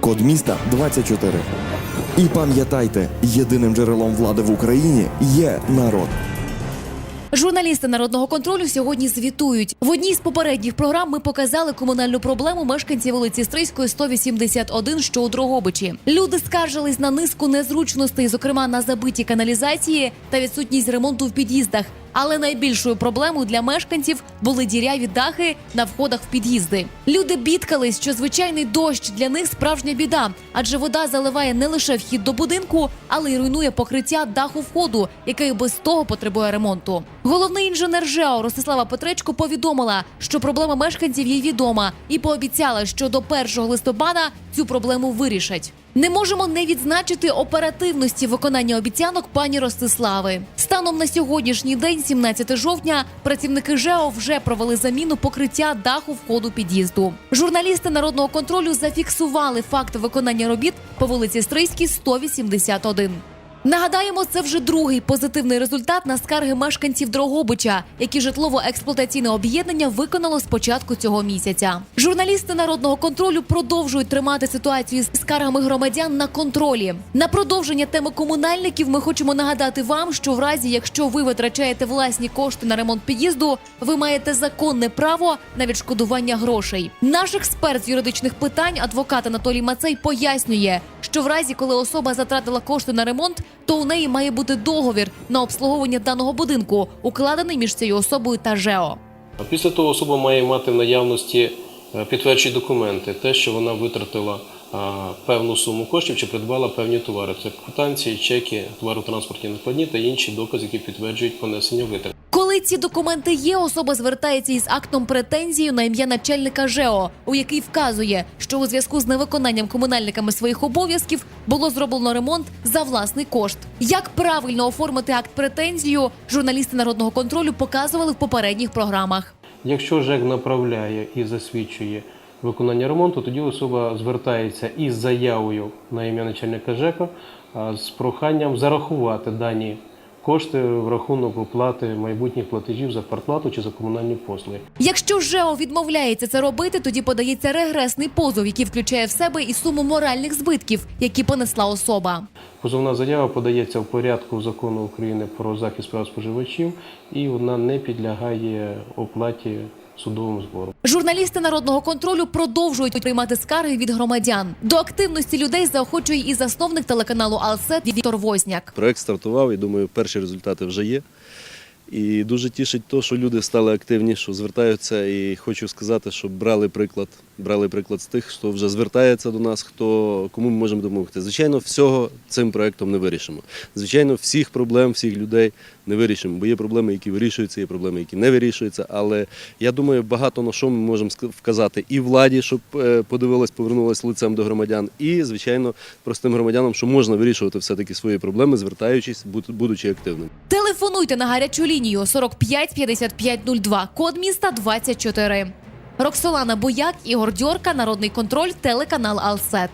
Код міста 24. І пам'ятайте, єдиним джерелом влади в Україні є народ. Журналісти народного контролю сьогодні звітують. В одній з попередніх програм ми показали комунальну проблему мешканців вулиці Стрийської 181, що у Дрогобичі. Люди скаржились на низку незручностей, зокрема на забиті каналізації та відсутність ремонту в під'їздах. Але найбільшою проблемою для мешканців були діряві дахи на входах в під'їзди. Люди бідкались, що звичайний дощ для них справжня біда, адже вода заливає не лише вхід до будинку, але й руйнує покриття даху входу, яке і без того потребує ремонту. Головний інженер ЖЕО Ростислава Петречко повідомила, що проблема мешканців їй відома, і пообіцяла, що до 1 листопада цю проблему вирішать. Не можемо не відзначити оперативності виконання обіцянок пані Ростислави. Станом на сьогоднішній день, 17 жовтня, працівники ЖЕО вже провели заміну покриття даху входу під'їзду. Журналісти народного контролю зафіксували факт виконання робіт по вулиці Стрийській, 181. Нагадаємо, це вже другий позитивний результат на скарги мешканців Дрогобича, які житлово-експлуатаційне об'єднання виконало з початку цього місяця. Журналісти народного контролю продовжують тримати ситуацію з скаргами громадян на контролі. На продовження теми комунальників ми хочемо нагадати вам, що в разі, якщо ви витрачаєте власні кошти на ремонт під'їзду, ви маєте законне право на відшкодування грошей. Наш експерт з юридичних питань, адвокат Анатолій Мацей, пояснює, що в разі, коли особа затратила кошти на ремонт, то у неї має бути договір на обслуговування даного будинку, укладений між цією особою та ЖЕО. Після того особа має мати в наявності е, підтверджуючі документи, те, що вона витратила певну суму коштів чи придбала певні товари. Це квитанції, чеки, товаротранспортні накладні та інші докази, які підтверджують понесення витрат. Ці документи є, особа звертається із актом претензії на ім'я начальника ЖЕО, у який вказує, що у зв'язку з невиконанням комунальниками своїх обов'язків було зроблено ремонт за власний кошт. Як правильно оформити акт претензію, журналісти народного контролю показували в попередніх програмах. Якщо ЖЕК направляє і засвідчує виконання ремонту, тоді особа звертається із заявою на ім'я начальника ЖЕКа з проханням зарахувати дані кошти в рахунок оплати майбутніх платежів за квартплату чи за комунальні послуги. Якщо ЖЕО відмовляється це робити, тоді подається регресний позов, який включає в себе і суму моральних збитків, які понесла особа. Позовна заява подається в порядку закону України про захист прав споживачів і вона не підлягає оплаті судовим збором. Журналісти народного контролю продовжують приймати скарги від громадян. До активності людей заохочує і засновник телеканалу Алсет Віктор Возняк. Проект стартував і думаю, перші результати вже є. І дуже тішить те, що люди стали активні, що звертаються. І хочу сказати, що брали приклад, брали приклад з тих, хто вже звертається до нас, хто кому ми можемо допомогти. Звичайно, всього цим проектом не вирішимо. Звичайно, всіх проблем, всіх людей не вирішимо, бо є проблеми, які вирішуються, є проблеми, які не вирішуються. Але я думаю, багато на що ми можемо вказати і владі, щоб е, подивилась, повернулась лицем до громадян, і звичайно, простим громадянам, що можна вирішувати все-таки свої проблеми, звертаючись, буд- будучи активним. Телефонуйте на гарячу лінію 45 55 02, код міста 24. Роксолана Бояк, Ігор Дьорка, Народний контроль, телеканал Алсет.